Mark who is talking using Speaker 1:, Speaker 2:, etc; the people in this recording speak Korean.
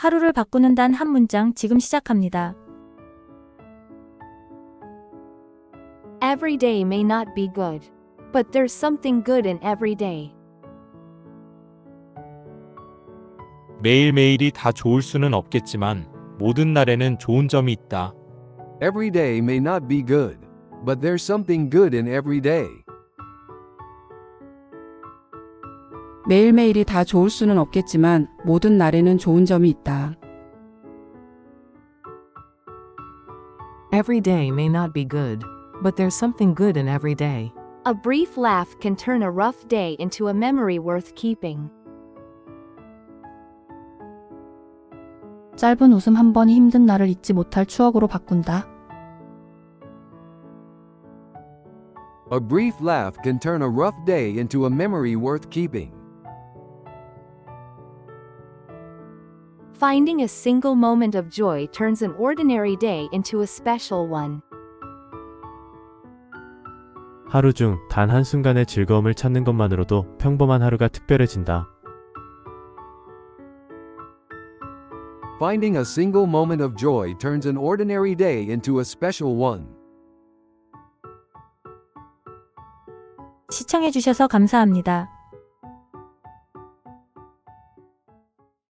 Speaker 1: 하루를 바꾸는 단 한 문장 지금 시작합니다.
Speaker 2: Every day may not be good, but there's something good in every day.
Speaker 3: 매일매일이 다 좋을 수는 없겠지만 모든 날에는 좋은 점이 있다.
Speaker 4: Every day may not be good, but there's something good in every day.
Speaker 5: 매일매일이 다 좋을 수는 없겠지만 모든 날에는 좋은 점이 있다.
Speaker 6: Every day may not be good, but there's something good in every day.
Speaker 2: A brief laugh can turn a rough day into a memory worth keeping.
Speaker 7: 짧은 웃음 한 번이 힘든 날을 잊지 못할 추억으로 바꾼다.
Speaker 4: A brief laugh can turn a rough day into a memory worth keeping.
Speaker 2: Finding a single moment of joy turns an ordinary day into a special one.
Speaker 8: 하루 중 단 한순간의 즐거움을 찾는 것만으로도 평범한 하루가 특별해진다.
Speaker 4: Finding a single moment of joy turns an ordinary day into a special one.
Speaker 1: 시청해주셔서 감사합니다.